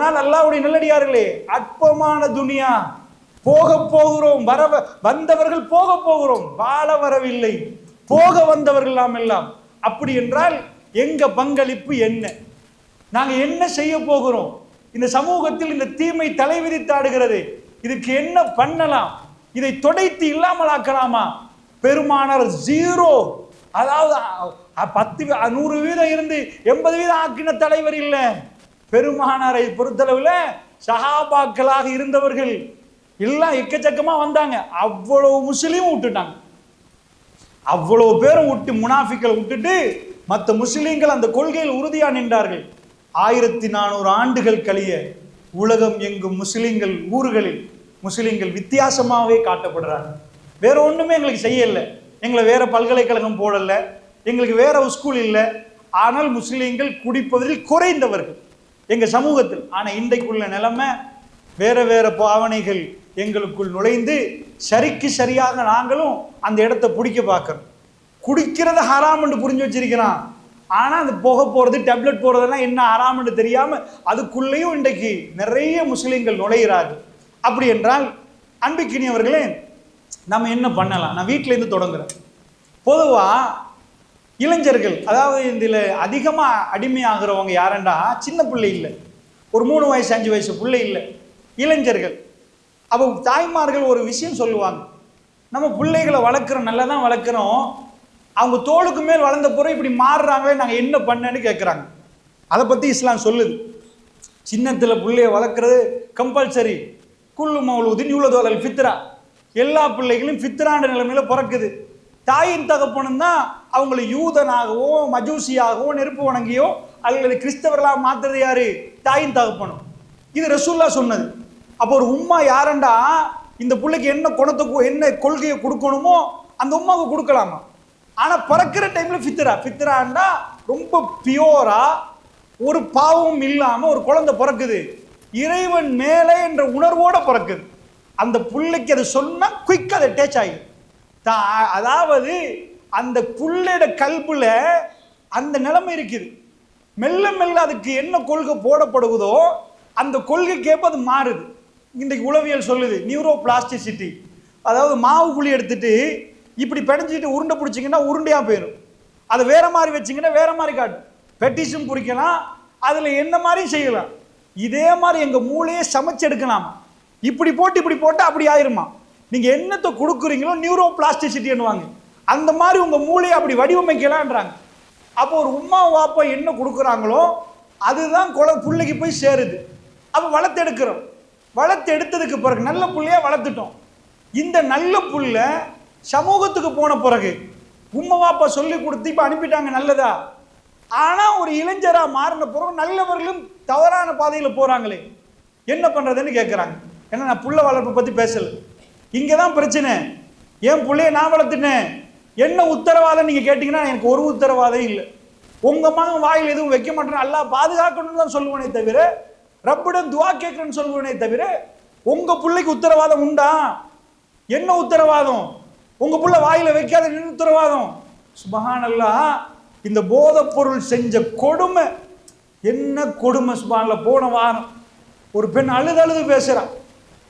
அதனால் அல்லாவுடைய நல்லடியார்களே அற்பமான துனியா. போக போகிறோம் வர வந்தவர்கள் போக போகிறோம் வாழ வரவில்லை. போக வந்தவர்கள் நாம் எல்லாம். அப்படி என்றால் எங்க பங்களிப்பு என்ன? நாங்கள் என்ன செய்ய போகிறோம்? இந்த சமூகத்தில் இந்த தீமை தலைவிரித்தாடுகிறது இதுக்கு என்ன பண்ணலாம்? இதை தொடைத்து இல்லாமலாக்கலாமா? பெருமானார் ஜீரோ அதாவது பத்து நூறு வீதம் இருந்து எண்பது வீதம் ஆக்கின தலைவர் இல்லை. பெருமானாரை பொறுத்தளவில் சஹாபாக்களாக இருந்தவர்கள் எல்லாம் எக்கச்சக்கமாக வந்தாங்க. அவ்வளோ முஸ்லீமும் விட்டுட்டாங்க அவ்வளோ பேரும் விட்டு முனாஃபிக்களை விட்டுட்டு மற்ற முஸ்லீம்கள் அந்த கொள்கையில் உறுதியாக நின்றார்கள். ஆயிரத்தி நானூறு ஆண்டுகள் கழிய உலகம் எங்கும் முஸ்லீம்கள் ஊர்களில் முஸ்லீம்கள் வித்தியாசமாகவே காட்டப்படுறாங்க. வேற ஒன்றுமே எங்களுக்கு செய்யலை. எங்களை வேற பல்கலைக்கழகம் போடலை. எங்களுக்கு வேற ஸ்கூல் இல்லை. ஆனால் முஸ்லீம்கள் குடிப்பதில் குறைந்தவர்கள். எங்க சமூகத்தில். ஆனா இன்றைக்குள்ள நிலைமை வேற வேற பாவனைகள் எங்களுக்குள் நுழைந்து சரிக்கு சரியாக நாங்களும் அந்த இடத்த பிடிக்க பார்க்கறோம். குடிக்கிறத ஹராம்னு புரிஞ்சு வச்சிருக்கிறான். ஆனால் அந்த புகை போகிறது டேப்லெட் போகிறதெல்லாம் என்ன ஹராம்னு தெரியாமல் அதுக்குள்ளேயும் இன்றைக்கு நிறைய முஸ்லீம்கள் நுழைகிறார்கள் அப்படி என்றால் அன்பிக்கினியவர்களே நம்ம என்ன பண்ணலாம்? நான் வீட்டிலேருந்து தொடங்குறேன். பொதுவாக இளைஞர்கள் அதாவது இதில் அதிகமாக அடிமையாகிறவங்க யாரண்டா சின்ன பிள்ளை இல்லை. ஒரு மூணு வயசு அஞ்சு வயசு பிள்ளை இல்லை. இளைஞர்கள். அப்போ தாய்மார்கள் ஒரு விஷயம் சொல்லுவாங்க. நம்ம பிள்ளைகளை வளர்க்குறோம் நல்லா தான் வளர்க்குறோம். அவங்க தோளுக்கு மேல் வளர்ந்த பிறகு இப்படி மாறுறாங்களே நாங்கள் என்ன பண்ணேன்னு கேட்குறாங்க அதை பற்றி இஸ்லாம் சொல்லுது. சின்னத்தில் பிள்ளைய வளர்க்குறது கம்பல்சரி குல்லு மௌலூதின் யூலதோலல் ஃபித்ரா. எல்லா பிள்ளைகளும் ஃபித்ரான்ற நிலைமையில் பிறக்குது. தாயின் தகப்பனும் தான் அவங்களை யூதனாகவோ மஜூசியாகவோ நெருப்பு வணங்கியோ அல்லது கிறிஸ்தவர்களாக மாத்துறது யாரு? தாயின் தகப்பனும் இது ரசூல்லா சொன்னது. அப்போ ஒரு உம்மா யாரண்டா? இந்த பிள்ளைக்கு என்ன குணத்தை என்ன கொள்கையை கொடுக்கணுமோ அந்த உம்மாவுக்கு கொடுக்கலாமா? ஆனால் பிறக்கிற டைமில் ஃபித்ரா. ஃபித்ராண்டா ரொம்ப பியோரா ஒரு பாவமும் இல்லாமல் ஒரு குழந்தை பிறக்குது. இறைவன் மேலே என்ற உணர்வோடு பிறக்குது. அந்த புள்ளைக்கு அது சொன்னால் குயிக் அதை டேச் ஆகிடும் அதாவது அந்த புள்ளையோட கல்புல அந்த நிலைமை இருக்குது. மெல்ல மெல்ல அதுக்கு என்ன கொள்கை போடப்படுவதோ அந்த கொள்கைக்கேற்ப அது மாறுது. இன்றைக்கு உளவியல் சொல்லுது நியூரோ பிளாஸ்டிசிட்டி அதாவது மாவு புளி எடுத்துட்டு இப்படி பிணைஞ்சிட்டு உருண்டை பிடிச்சிங்கன்னா உருண்டையாக போயிடும் அதை வேற மாதிரி வச்சிங்கன்னா வேற மாதிரி காட்டும். பெட்டிஷும் குறிக்கலாம் அதில் என்ன மாதிரியும் செய்யலாம். இதே மாதிரி எங்கள் மூளையை சமைச்செடுக்கலாம் இப்படி போட்டு இப்படி போட்டு அப்படி ஆயிருமா? நீங்கள் என்னத்தை கொடுக்குறீங்களோ நியூரோ பிளாஸ்டிசிட்டின்னுவாங்க அந்த மாதிரி உங்கள் மூளையை அப்படி வடிவமைக்கலான்றாங்க. அப்போ ஒரு உம்மா வாப்பா என்ன கொடுக்குறாங்களோ அதுதான் குழ பிள்ளைக்கு போய் சேருது. அப்போ வளர்த்து எடுக்கிறோம் வளர்த்து எடுத்ததுக்கு பிறகு நல்ல பிள்ளையாக வளர்த்துட்டோம். இந்த நல்ல புள்ள சமூகத்துக்கு போன பிறகு உம்மை வாப்பா சொல்லி கொடுத்து இப்போ அனுப்பிட்டாங்க நல்லதா? ஆனால் ஒரு இளைஞராக மாறின பிறகு நல்லவர்களும் தவறான பாதையில் போகிறாங்களே என்ன பண்ணுறதுன்னு கேட்குறாங்க ஏன்னா நான் புள்ள வளர்ப்பை பற்றி பேசலை. இங்கே தான் பிரச்சனை. என் பிள்ளைய நான் வளர்த்துட்டேன். என்ன உத்தரவாதம் நீங்க கேட்டீங்கன்னா எனக்கு ஒரு உத்தரவாதம் இல்லை. உங்க மகன் வாயில் எதுவும் வைக்க மாட்டேன் அல்லாஹ் பாதுகாக்கணும்னு தான் சொல்லுவேனே தவிர ரப்பிடம் துவா கேட்கறேன்னு சொல்லுவேனே தவிர உங்க பிள்ளைக்கு உத்தரவாதம் உண்டா? என்ன உத்தரவாதம்? உங்க புள்ள வாயில வைக்காத என்ன உத்தரவாதம்? சுபஹானல்லாஹ் இந்த போதைப் பொருள் செஞ்ச கொடுமை. என்ன கொடுமை சுபஹானல்ல போன வாரம் ஒரு பெண் அழுது அழுது பேசுறா.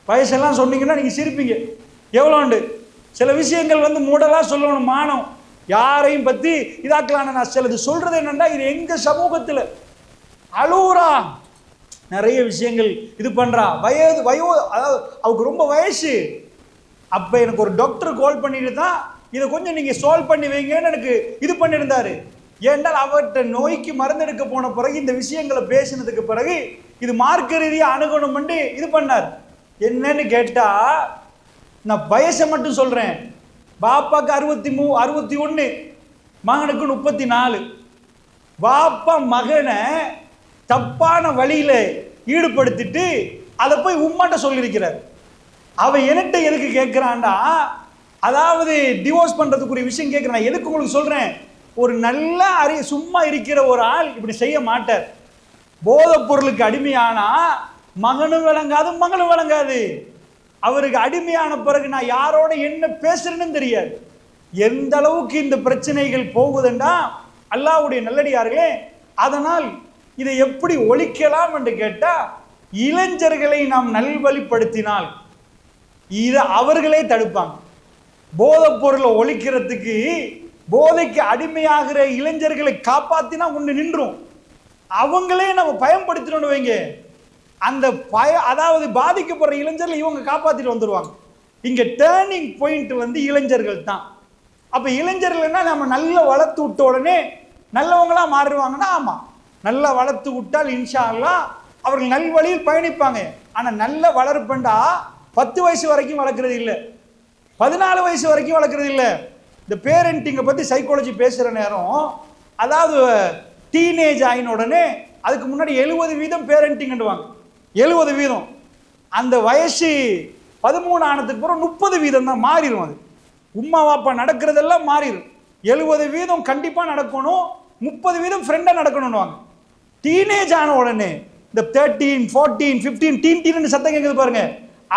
வயசெல்லாம் சொன்னீங்கன்னா நீங்க சிரிப்பீங்க. எவ்வளோண்டு சில விஷயங்கள் வந்து மூடலாக சொல்லணும் மானம். யாரையும் பற்றி இதாக்கலாம் நான் சிலது சொல்கிறது என்னென்னா இது எங்கள் சமூகத்தில் அழுவுறா நிறைய விஷயங்கள் இது பண்ணுறா வயது வயோ அதாவது அவருக்கு ரொம்ப வயசு. அப்போ எனக்கு ஒரு டாக்டர் கால் பண்ணிட்டு தான் இதை கொஞ்சம் நீங்கள் சால்வ் பண்ணி வைங்கன்னு எனக்கு இது பண்ணியிருந்தாரு ஏன்னால் அவர்கிட்ட நோய்க்கு மருந்தெடுக்க போன பிறகு இந்த விஷயங்களை பேசினதுக்கு பிறகு இது மார்க்க ரீதியா அணுகணும்னு இது பண்ணார். என்னன்னு கேட்டால் நான் வயசை மட்டும் சொல்கிறேன் பாப்பாக்கு அறுபத்தி மூ அறுபத்தி ஒன்று மகனுக்கு முப்பத்தி நாலு. பாப்பா மகனை தப்பான வழியில் ஈடுபடுத்திட்டு அதை போய் உம்மாட்ட சொல்லியிருக்கிறார். அவன் என்கிட்ட எதுக்கு கேட்குறான்டா அதாவது டிவோர்ஸ் பண்ணுறதுக்குரிய விஷயம் கேட்குறேன். நான் எதுக்கு உங்களுக்கு சொல்கிறேன் ஒரு நல்ல அறி சும்மா இருக்கிற ஒரு ஆள் இப்படி செய்ய மாட்டார். போதைப் பொருளுக்கு அடிமையானா மகனும் விளங்காது மகளும் விளங்காது. அவருக்கு அடிமையான பிறகு நான் யாரோட என்ன பேசுறேன்னு தெரியாது. எந்த அளவுக்கு இந்த பிரச்சனைகள் போகுதுண்டா அல்லாவுடைய நல்லடியார்களே அதனால் இதை எப்படி ஒழிக்கலாம் என்று கேட்டால் இளைஞர்களை நாம் நல்வழிப்படுத்தினால் இதை அவர்களே தடுப்பாங்க. போதைப் பொருளை ஒழிக்கிறதுக்கு போதைக்கு அடிமையாகிற இளைஞர்களை காப்பாத்தினா ஒன்று நின்றும். அவங்களே நம்ம பயன்படுத்தினோம்னு வைங்க. அந்த பய அதாவது பாதிக்கப்படுற இளைஞர்கள் இவங்க காப்பாத்திட்டு வந்துருவாங்க. இங்க டேர்னிங் பாயிண்ட் வந்து இளைஞர்கள் தான். அப்ப இளைஞர்கள்னா நம்ம நல்லா வளர்த்து விட்ட உடனே நல்லவங்களா மாறுவாங்கன்னா ஆமா. நல்லா வளர்த்து விட்டால் இன்ஷா அவர்கள் நல் வழியில் பயணிப்பாங்க. ஆனா நல்ல வளர்ப்பண்டா பத்து வயசு வரைக்கும் வளர்க்கறது இல்லை. பதினாலு வயசு வரைக்கும் வளர்க்குறது இல்லை. இந்த பேரண்டிங்கை பற்றி சைக்காலஜி பேசுகிற நேரம் அதாவது டீனேஜ் ஆகின உடனே அதுக்கு முன்னாடி எழுபது வீதம் பேரண்டிங்டுவாங்க எழுபது வீதம். அந்த வயசு பதிமூணு ஆனதுக்கு பிறகு முப்பது வீதம் தான் மாறிடும் அது. உம்மா வாப்பா நடக்கிறதெல்லாம் மாறிடும் எழுபது வீதம் கண்டிப்பாக நடக்கணும். முப்பது வீதம் ஃப்ரெண்டாக நடக்கணும்னுவாங்க. டீனேஜ் ஆன உடனே இந்த thirteen fourteen fifteen teen teen சத்தம் கேட்குது பாருங்க.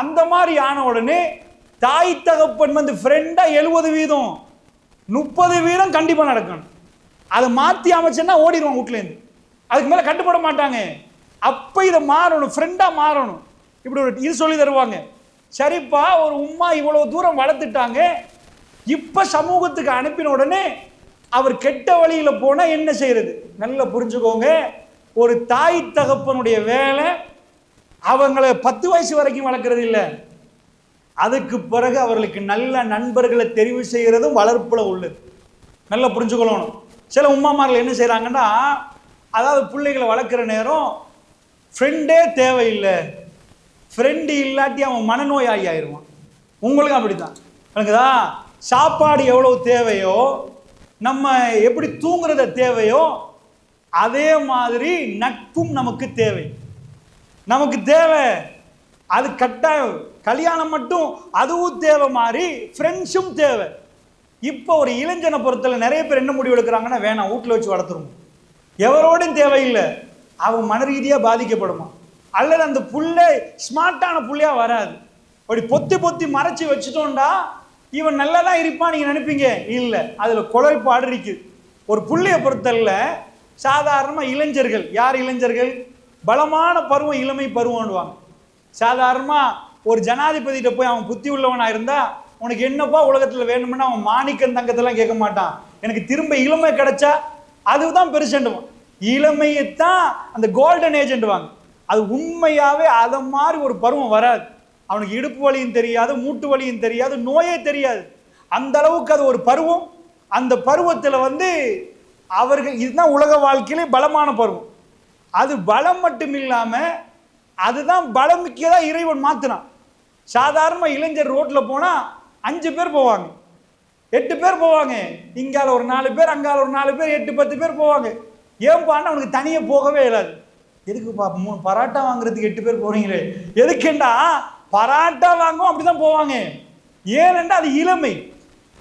அந்த மாதிரி ஆன உடனே தாய் தகப்பன் வந்து ஃப்ரெண்டாக எழுபது வீதம் முப்பது வீதம் கண்டிப்பாக நடக்கணும். அதை மாற்றி அமைச்சேன்னா ஓடிடுவான் வீட்லேருந்து அதுக்கு மேலே கட்டுப்பட மாட்டாங்க. அப்போ இதை மாறணும் ஃப்ரெண்டாக மாறணும். இப்படி ஒரு இது சொல்லி தருவாங்க. சரிப்பா ஒரு உம்மா இவ்வளோ தூரம் வளர்த்துட்டாங்க. இப்போ சமூகத்துக்கு அனுப்பின உடனே அவர் கெட்ட வழியில் போனால் என்ன செய்கிறது நல்லா புரிஞ்சுக்கோங்க. ஒரு தாய் தகப்பனுடைய வேலை அவங்கள பத்து வயசு வரைக்கும் வளர்க்குறது இல்லை. அதுக்கு பிறகு அவர்களுக்கு நல்ல நண்பர்களை தெரிவு செய்கிறதும் வளர்ப்பில் உள்ளது. நல்லா புரிஞ்சுக்கொள்ளணும் சில உமாமார்கள் என்ன செய்கிறாங்கன்னா அதாவது பிள்ளைகளை வளர்க்குற நேரம் ஃப்ரெண்டே தேவையில்லை. ஃப்ரெண்டு இல்லாட்டி அவன் மனநோயாளி ஆயிடுவான் உங்களுக்கும் அப்படி தான் எனக்குதா சாப்பாடு எவ்வளவு தேவையோ நம்ம எப்படி தூங்குறத தேவையோ அதே மாதிரி நட்பும் நமக்கு தேவை. நமக்கு தேவை. அது கட்டாயம். கல்யாணம் மட்டும் அதுவும் தேவை மாதிரி ஃப்ரெண்ட்ஸும் தேவை. இப்போ ஒரு இளைஞனை பொறுத்தல நிறைய பேர் என்ன முடிவு எடுக்கிறாங்கன்னா வேணாம் வீட்டில் வச்சு வளர்த்துருவோம். எவரோடும் தேவையில்லை. அவன் மன ரீதியாக பாதிக்கப்படுமா? அல்லது அந்த புள்ளை ஸ்மார்ட்டான புள்ளையாக வராது? அப்படி பொத்தி பொத்தி மறைச்சி வச்சுட்டோண்டா இவன் நல்லா தான் இருப்பான் நீங்கள் நினைப்பீங்க? இல்லை. அதில் குழைப்பாடு இருக்குது ஒரு புள்ளையை பொறுத்தல்ல சாதாரணமாக இளைஞர்கள் யார் இளைஞர்கள்? பலமான பருவம் இளமை பருவம்னுவாங்க சாதாரணமாக ஒரு ஜனாதிபதிகிட்ட போய் அவன் புத்தி உள்ளவனாக இருந்தால் உனக்கு என்னப்பா உலகத்தில் வேணும்னா அவன் மாணிக்கம் தங்கத்தெல்லாம் கேட்க மாட்டான். எனக்கு திரும்ப இளமை கிடைச்சா அதுதான் பெருசண்டுவான் இளமையை தான் அந்த கோல்டன் ஏஜென்ட்வாங்க அது உண்மையாகவே அதை மாதிரி ஒரு பருவம் வராது. அவனுக்கு இடுப்பு வலியும் தெரியாது மூட்டு வலியும் தெரியாது நோயே தெரியாது. அந்த அளவுக்கு அது ஒரு பருவம். அந்த பருவத்தில் வந்து அவர்கள் இதுதான் உலக வாழ்க்கையிலே பலமான பருவம். அது பலம் மட்டும் இல்லாமல் அதுதான் பலமிக்கதா இறைவன் மாற்றினான் சாதாரண இளைஞர் ரோட்டில் போனால் அஞ்சு பேர் போவாங்க. எட்டு பேர் போவாங்க. இங்கால ஒரு நாலு பேர் அங்கால ஒரு நாலு பேர் எட்டு பத்து பேர் போவாங்க. ஏன்பான்னு அவனுக்கு தனியே போகவே இல்லாது எதுக்குப்பா மூணு பராட்டா வாங்குறதுக்கு எட்டு பேர் போறீங்களே? எதுக்குண்டா? பராட்டா வாங்கவும் அப்படிதான் போவாங்க. ஏனென்றா அது இளமை.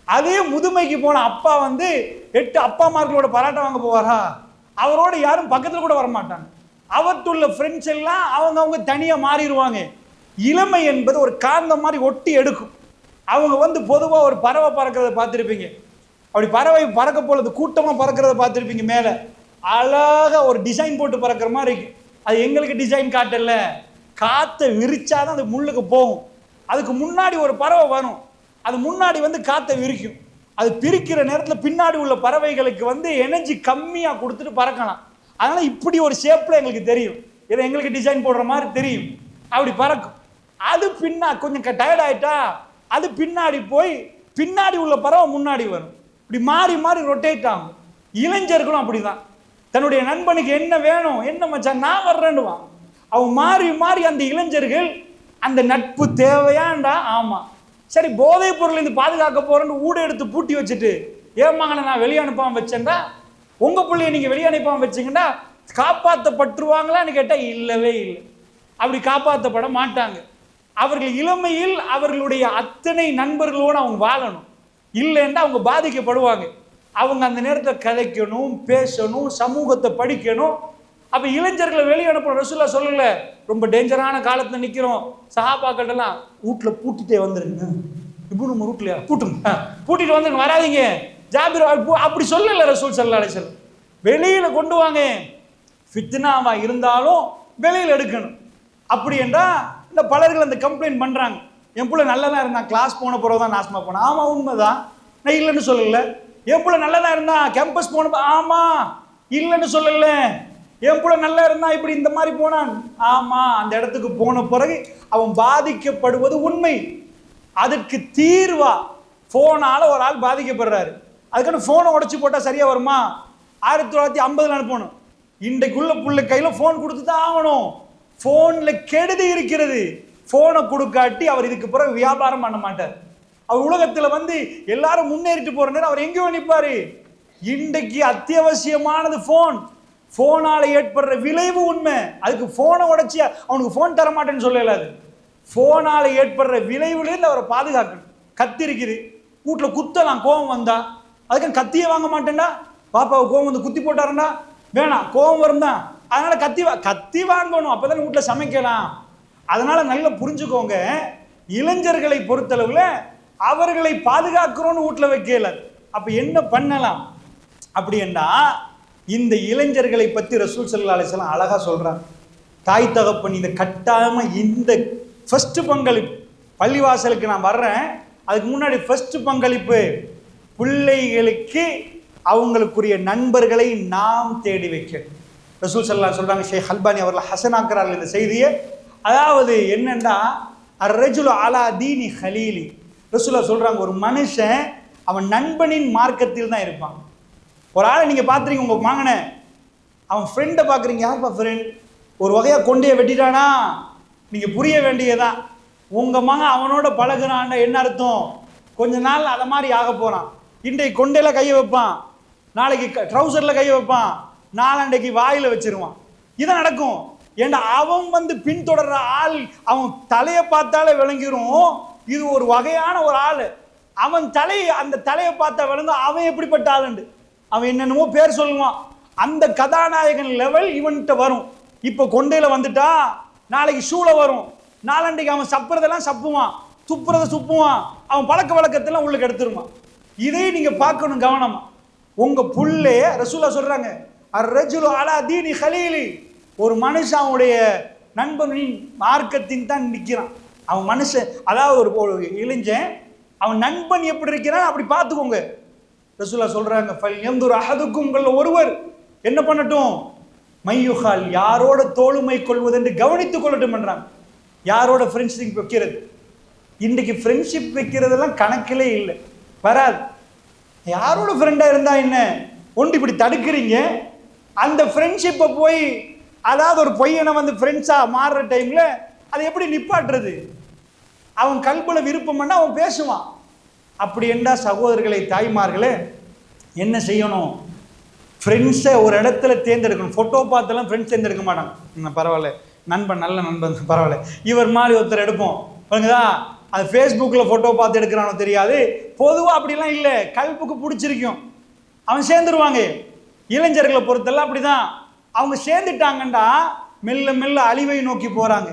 அதே முதுமைக்கு போன அப்பா வந்து எட்டு அப்பா மார்களோட பராட்டா வாங்க போவாரா? அவரோட யாரும் பக்கத்தில் கூட வர மாட்டாங்க அவற்றுள்ள ஃப்ரெண்ட்ஸ் எல்லாம் அவங்க அவங்க தனியாக மாறிடுவாங்க. இளமை என்பது ஒரு காந்தம் மாதிரி ஒட்டி எடுக்கும். அவங்க வந்து பொதுவாக ஒரு பறவை பறக்கிறத பார்த்துருப்பீங்க. அப்படி பறவை பறக்க போலது கூட்டமாக பறக்கிறத பார்த்துருப்பீங்க மேலே. அழகாக ஒரு டிசைன் போட்டு பறக்கிற மாதிரி இருக்கு. அது எங்களுக்கு டிசைன் காட்டல. காற்றை விரிச்சாதான் அது முள்ளுக்கு போகும். அதுக்கு முன்னாடி ஒரு பறவை வரும். அது முன்னாடி வந்து காற்றை விரிக்கும். அது பிரிக்கிற நேரத்தில் பின்னாடி உள்ள பறவைகளுக்கு வந்து எனர்ஜி கம்மியாக கொடுத்துட்டு பறக்கலாம். அதனால் இப்படி ஒரு ஷேப்பில் எங்களுக்கு தெரியும். இதை எங்களுக்கு டிசைன் போடுற மாதிரி தெரியும். அப்படி பறக்கும். அது பின்னா கொஞ்சம் டயர்ட் ஆயிட்டா அது பின்னாடி போய் பின்னாடி உள்ள பறவை முன்னாடி வரும். இப்படி மாறி மாறி ரொட்டேட் ஆகும். இளைஞர்களும் அப்படிதான். தன்னுடைய நண்பனுக்கு என்ன வேணும் என்ன மச்சான் நான் வர்றேன்னுவான். அவன் மாறி மாறி அந்த இளைஞர்கள் அந்த நட்பு தேவையாண்டா? ஆமாம் சரி போதைப் பொருள்லேருந்து பாதுகாக்க போறேன்னு ஊட எடுத்து பூட்டி வச்சுட்டு ஏன் மகனை நான் வெளியே அனுப்பாம வச்சேன்டா? உங்க பிள்ளைய நீங்க வெளியே அனுப்பாமல் வச்சீங்கன்னா காப்பாற்றப்பட்டுருவாங்களான்னு கேட்டால் இல்லவே இல்லை. அப்படி காப்பாற்றப்பட மாட்டாங்க. அவர்கள் இளமையில் அவர்களுடைய அத்தனை நண்பர்களோடு அவங்க வாழணும். இல்லைன்னா அவங்க பாதிக்கப்படுவாங்க. அவங்க அந்த நேரத்தை கதைக்கணும் பேசணும் சமூகத்தை படிக்கணும். அப்ப இளைஞர்களை வெளியே அனுப்பணும். ரசூல்லா சொல்லல ரொம்ப டேஞ்சரான காலத்துல நிக்கிறோம். சஹாபாக்கள்லாம் வீட்டுல பூட்டிட்டே வந்துருங்க. இப்போ நம்ம வீட்லயா? பூட்டுங்க. ஆ, பூட்டிட்டு வந்துருங்க. வராதீங்க. ஜாபிர் அப்படி சொல்லல ரசூல் சல்லா அலிசல் வெளியில கொண்டு வாங்க. ஃபித்னாவா இருந்தாலும் வெளியில எடுக்கணும். அப்படி என்றா இந்த பலர்கள் அந்த கம்ப்ளைண்ட் பண்றாங்க. என் புள்ள நல்லதா இருந்தான். கிளாஸ் போன பிறகு தான் நாசமா போனேன். ஆமா உண்மைதான். நான் இல்லைன்னு சொல்லல. என் புள்ள நல்லதா இருந்தான் கேம்பஸ் போன ஆமாம் இல்லைன்னு சொல்லல. என் புள்ள நல்லா இருந்தா இப்படி இந்த மாதிரி போனான். ஆமாம் அந்த இடத்துக்கு போன பிறகு அவன் பாதிக்கப்படுவது உண்மை. அதுக்கு தீர்வா ஃபோனால் ஒரு ஆள் பாதிக்கப்படுறாரு. அதுக்கான ஃபோனை உடச்சி போட்டால் சரியாக வருமா? ஆயிரத்தி தொள்ளாயிரத்தி ஐம்பதில் அனுப்பணும். இன்றைக்குள்ள புள்ள கையில் ஃபோன் கொடுத்து தான் ஆகணும். ஃபோனில் கெடுதி இருக்கிறது. ஃபோனை கொடுக்காட்டி அவர் இதுக்கு பிறகு வியாபாரம் பண்ண மாட்டார். அவர் உலகத்தில் வந்து எல்லாரும் முன்னேறிட்டு போற நேரம் அவர் எங்கேயோ நிற்பார் இன்றைக்கு அத்தியாவசியமானது ஃபோன் ஃபோனால் ஏற்படுற விளைவு உண்மை. அதுக்கு ஃபோனை உடைச்சி அவனுக்கு ஃபோன் தர மாட்டேன்னு சொல்லல அது. போனால ஏற்படுற விளைவுலேருந்து அவரை பாதுகாக்கணும். கத்தி இருக்குது குத்தலாம் கோவம் வந்தா. அதுக்கு கத்தியே வாங்க மாட்டேன்டா. பாப்பாவை கோவம் வந்து குத்தி போட்டாருண்டா வேணாம் கோவம் வரும் தான் அதனால் கத்தி வா கத்தி வாங்கணும். அப்போ தானே வீட்டில் சமைக்கலாம். அதனால் நல்லா புரிஞ்சுக்கோங்க. இளைஞர்களை பொறுத்தளவில் அவர்களை பாதுகாக்கிறோன்னு வீட்டில் வைக்கல. அப்ப என்ன பண்ணலாம்? அப்படின்னா இந்த இளைஞர்களை பத்தி ரசூல் சல்லா அலிஸ்லாம் அழகா சொல்றாங்க தாய் தகப்பன் இந்த கட்டாமல் இந்த ஃபர்ஸ்ட் பங்களிப்பு. பள்ளிவாசலுக்கு நான் வர்றேன் அதுக்கு முன்னாடி ஃபர்ஸ்ட் பங்களிப்பு. பிள்ளைகளுக்கு அவங்களுக்குரிய நண்பர்களை நாம் தேடி வைக்கணும். ரசூல் சல்லா சொல்றாங்க ஷேக் ஹல்பானி அவர்கள் ஹசனாக்குறார்கள் இந்த செய்தியை. அதாவது என்னன்னா அர்ரஜுல் அலா தீனி ஹலீலி. ரசூலா சொல்றாங்க ஒரு மனுஷன் அவன் நண்பனின் மார்க்கத்தில் தான் இருப்பான். ஒரு ஆளை நீங்கள் பார்த்துறீங்க உங்கள் வாங்கின அவன் ஃப்ரெண்டை பார்க்குறீங்க யார்ப்பா ஃப்ரெண்ட் ஒரு வகையாக கொண்டையை வெட்டிட்டானா? நீங்கள் புரிய வேண்டியதான் உங்கள் மகன் அவனோட பழகுறான்டா என்ன அர்த்தம்? கொஞ்ச நாள் அதை மாதிரி ஆக போகிறான் இன்றைக்கு கொண்டையில் கையை வைப்பான். நாளைக்கு ட்ரௌசரில் கையை வைப்பான். நாளாண்டைக்கு வாயில் வச்சிருவான். இது நடக்கும். ஏன்னா அவன் வந்து பின்தொடர்ற ஆள் அவன் தலையை பார்த்தாலே விளங்கிடும் இது ஒரு வகையான ஒரு ஆள். அவன் தலை அந்த தலையை பார்த்தா விளங்கும் அவன் எப்படிப்பட்ட ஆளுண்டு? அவன் என்னென்னமோ பேர் சொல்லுவான். அந்த கதாநாயகன் லெவல் இவன்கிட்ட வரும். இப்போ கொண்டையில் வந்துட்டா நாளைக்கு ஷூவில் வரும். நாளண்டைக்கு அவன் சப்புறதெல்லாம் சப்புவான். துப்புறதை சுப்புவான் அவன் பழக்க வழக்கத்தெல்லாம் உள்ளுக்கு எடுத்துருவான். இதே நீங்கள் பார்க்கணும் கவனமாக உங்கள் புள்ளே ரசூலா சொல்கிறாங்க அர்ரஜுலு அலா தீனி ஹலீலி ஒரு மனுஷன் அவனுடைய நண்பனின் மார்க்கத்தின் தான் நிற்கிறான் அவன் மனுஷன் அதாவது ஒரு ஒரு இளைஞன் அவன் நண்பன் எப்படி இருக்கிறான் அப்படி பார்த்துக்கோங்க. ரசூலா சொல்றாங்க ஃபல் எந்தூர் அஹதுக்கும் உங்கள ஒருவர். என்ன பண்ணட்டும்? மையுகால் யாரோட தோளுமை கொள்வது என்று கவனித்துக் கொள்ளட்டும் என்றாங்க யாரோட ஃப்ரெண்ட்ஷிப் வைக்கிறது? இன்றைக்கு ஃப்ரெண்ட்ஷிப் வைக்கிறதெல்லாம் கணக்கிலே இல்லை. வராது. யாரோட ஃப்ரெண்டா இருந்தா என்ன? ஒன்று இப்படி தடுக்கிறீங்க? அந்த ஃப்ரெண்ட்ஷிப்பை போய் அதாவது ஒரு பொய்யனை வந்து ஃப்ரெண்ட்ஸாக மாறுற டைமில் அதை எப்படி நிப்பாட்டுறது? அவன் கல்புல விருப்பம்னா அவன் பேசுவான். அப்படி என்றா சகோதரர்களை தாய்மார்களே என்ன செய்யணும்? ஃப்ரெண்ட்ஸை ஒரு இடத்துல தேர்ந்தெடுக்கணும். ஃபோட்டோ பார்த்தெல்லாம் ஃப்ரெண்ட்ஸ் தேர்ந்தெடுக்க மாட்டாங்க பரவாயில்ல. நண்பன் நல்ல நண்பன் பரவாயில்ல. இவர் மாதிரி ஒருத்தர் எடுப்போம். பாருங்கதா அது ஃபேஸ்புக்கில் ஃபோட்டோ பார்த்து எடுக்கிறானோ தெரியாது. பொதுவாக அப்படிலாம் இல்லை. கல்புக்கு பிடிச்சிருக்கும். அவன் சேர்ந்துருவாங்க. இளைஞர்களை பொறுத்தெல்லாம் அப்படிதான். அவங்க சேர்ந்துட்டாங்கண்டா மெல்ல மெல்ல அழிவை நோக்கி போகிறாங்க